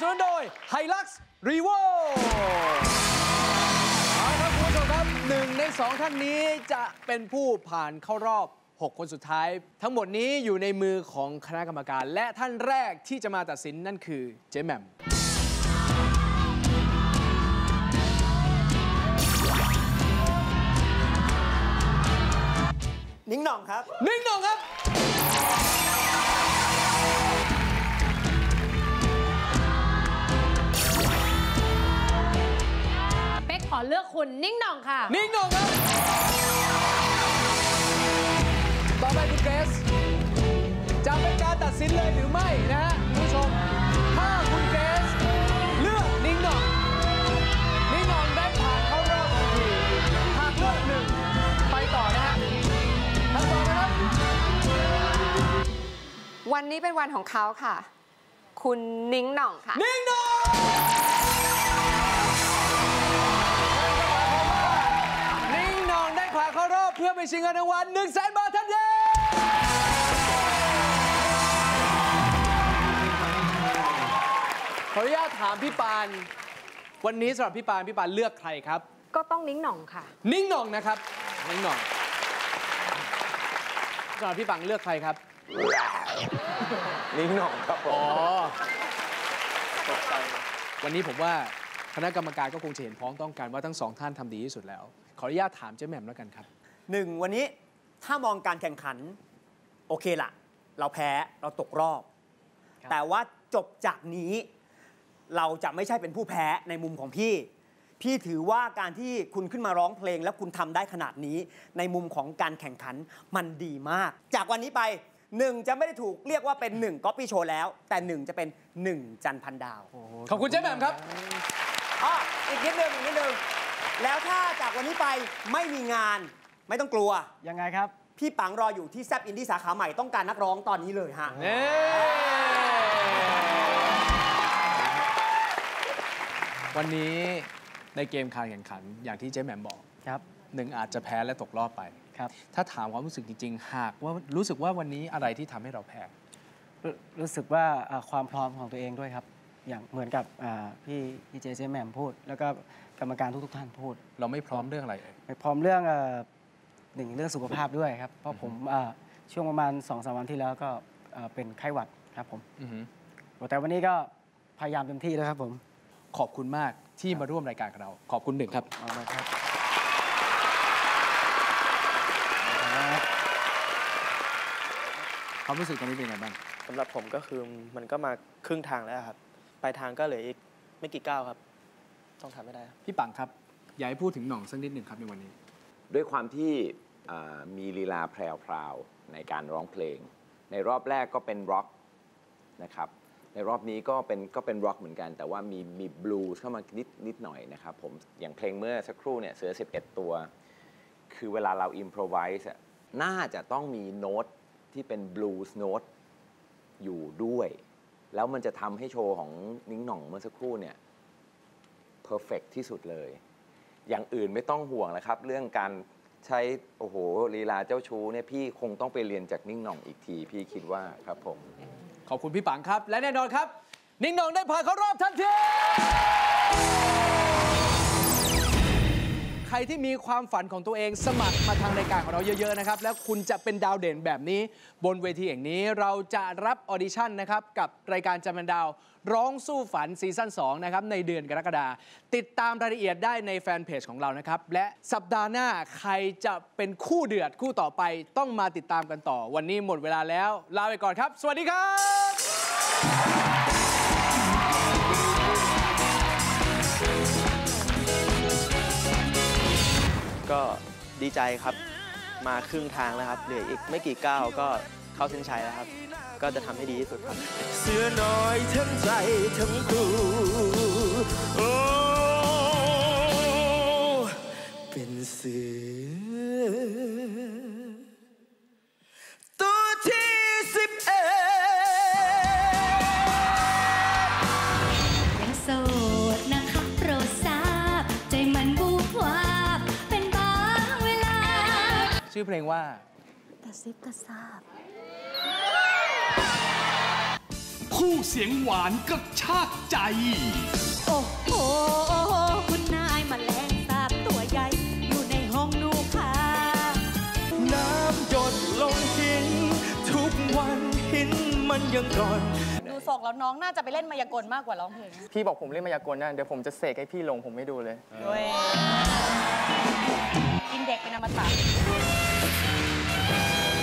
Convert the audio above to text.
สนุนโดย h i l u x r e v o เอาละครับคุณผู้ชมครับหนึ่งในสองท่านนี้จะเป็นผู้ผ่านเข้ารอบ 6 คนสุดท้าย ทั้งหมดนี้อยู่ในมือของคณะกรรมการ และท่านแรกที่จะมาตัดสินนั่นคือเจ๊แหม่มนิ้งหน่องครับ นิ่งหน่องครับ อเลือกคุณนิ่งหน่องค่ะ นิ่งหน่องครับ ต่อไปคุณเกรซจะเป็นการตัดสินเลยหรือไม่นะฮะคุณผู้ชม ถ้าคุณเกรซเลือกนิ่งหน่อง นิ่งหน่องได้ผ่านเข้ารอบทันทีหากเลือกหนึ่งไปต่อนะฮะทั้งสองนะครับ วันนี้เป็นวันของเขาค่ะ คุณนิ้งหน่องค่ะ นิ่งหน่องนิ่ง พื่อไปชิงเงินรางวัล1 0 0 0 0แสนบาททันทีขออนุญาตถามพี่ปาน วันนี้สำหรับพี่ปานพี่ปานเลือกใครครับ ก็ต้องนิ้งหน่องค่ะ นิ่งหน่องนะครับ นิ่งหน่องสำหรับพี่ปังเลือกใครครับ นิ้งหน่องครับผมอ๋อวันนี้ผมว่าคณะกรรมการก็คงจะเห็นพ้องต้องกันว่าทั้งสองท่านทำดีที่สุดแล้ว ขออนุญาตถามเจ๊แหม่มแล้วกันครับ หนึ่งวันนี้ถ้ามองการแข่งขัน โอเคละเราแพ้เราตกรอบ แต่ว่าจบจากนี้ เราจะไม่ใช่เป็นผู้แพ้ในมุมของพี่ พี่ถือว่าการที่คุณขึ้นมาร้องเพลง แล้วคุณทำได้ขนาดนี้ ในมุมของการแข่งขันมันดีมาก จากวันนี้ไปหนึ่งจะไม่ได้ถูกเรียกว่าเป็นหนึ่งก๊อปปี้โชว์แล้ว แต่หนึ่งจะเป็นหนึ่งจันทร์พันดาวขอบคุณเจ๊แหม่มครับอ๋ออีกนิดนึงอีกนิดนึงแล้วถ้าจากวันนี้ไปไม่มีงาน ไม่ต้องกลัว ยังไงครับ พี่ปังรออยู่ที่แซบอินดี้สาขาใหม่ต้องการนักร้องตอนนี้เลยฮะเน่วันนี้ในเกมการแข่งขันอย่างที่เจ๊แหม่มบอกครับหนึ่งอาจจะแพ้และตกรอบไปครับถ้าถามความรู้สึกจริงๆ หากว่ารู้สึกว่าวันนี้อะไรที่ทำให้เราแพ้รู้รู้สึกว่าอ่าความพร้อมของตัวเองด้วยครับ อย่างเหมือนกับอ่าพี่พี่เจเจแหม่มพูด แล้วก็กรรมการทุกๆท่านพูด เราไม่พร้อมเรื่องอะไรเอ่ยไปพร้อมเรื่องเอ่อ หนึ่งเรื่องสุขภาพด้วยครับ เพราะผมอ่าช่วงประมาณ2อสวันที่แล้วก็เอ่อเป็นไข้หวัดครับผมอือหือแต่วันนี้ก็พยายามเต็มที่แล้วครับผม ขอบคุณมากที่มาร่วมรายการกับเรา ขอบคุณหนึ่งครับเอาละครับ ความรู้สึกตอนนี้เป็นไงบ้างสำหรับผมก็คือมันก็มาครึ่งทางแล้วครับปลายทางก็เหลืออีกไม่กี่ก้าวครับ ต้องทำให้ได้ครับพี่ปังครับ อยากให้พูดถึงหน่องสักนิดหนึ่งครับในวันนี้ ด้วยความที่เอ่อ มีลีลาแพรวๆในการร้องเพลง ในรอบแรกก็เป็นร็อกนะครับในรอบนี้ก็เป็นก็เป็นร็อกเหมือนกัน แต่ว่ามีมีบลูส์เข้ามานิดนิดหน่อยนะครับผมอย่างเพลงเมื่อสักครู่เนี่ยเสือ 11 ตัว คือเวลาเราอิมพรไวส์น่าจะต้องมีโน้ตที่เป็นบลูส์โน้ตอยู่ด้วย แล้วมันจะทำให้โชว์ของนิ้งหน่องเมื่อสักครู่เนี่ยเพอร์เฟกที่สุดเลย อย่างอื่นไม่ต้องห่วงแล้วครับ เรื่องการ ใช้โอ้โหลีลาเจ้าชู้เนี่ยพี่คงต้องไปเรียนจากนิ่งหน่องอีกที พี่คิดว่าครับผม ขอบคุณพี่ปังครับ และแน่นอนครับ นิ่งหน่องได้ผ่านเข้ารอบทันที ใครที่มีความฝันของตัวเองสมัครมาทางรายการของเราเยอะๆนะครับ แล้วคุณจะเป็นดาวเด่นแบบนี้ บนเวทีอย่างนี้เราจะรับออดิชั่นนะครับ กับรายการจำเป็นดาว ร้องสู้ฝันซีซั่น2นะครับในเดือนกรกฎาติดตามรายละเอียดได้ในแฟนเพจของเรานะครับ และสัปดาห์หน้าใครจะเป็นคู่เดือดคู่ต่อไปต้องมาติดตามกันต่อ วันนี้หมดเวลาแล้วลาไปก่อนครับ สวัสดีครับ ดีใจครับ มาครึ่งทางแล้วครับ เหลืออีกไม่กี่ก้าวก็เข้าเส้นชัยแล้วครับ ก็จะทำให้ดีที่สุดครับ เสือน้อยทั้งใจทั้งครูโอ้เป็นเสือ ชื่อเพลงว่ากระซิบกระซาบ คู่เสียงหวานกระชากใจ โอ้โห คุณนายมาแรงสาบตัวใหญ่ อยู่ในห้องนูค่ะ น้ำหยดลงหิน ทุกวันหินมันยังก่อนดูทรกแล้วน้องน่าจะไปเล่นมายากลมากกว่าร้องเพลงพี่บอกผมเล่นมายากลนะเดี๋ยวผมจะเสกให้พี่ลงผมไม่ดูเลยด้วยกินเด็กเป็นอมตะ ああ。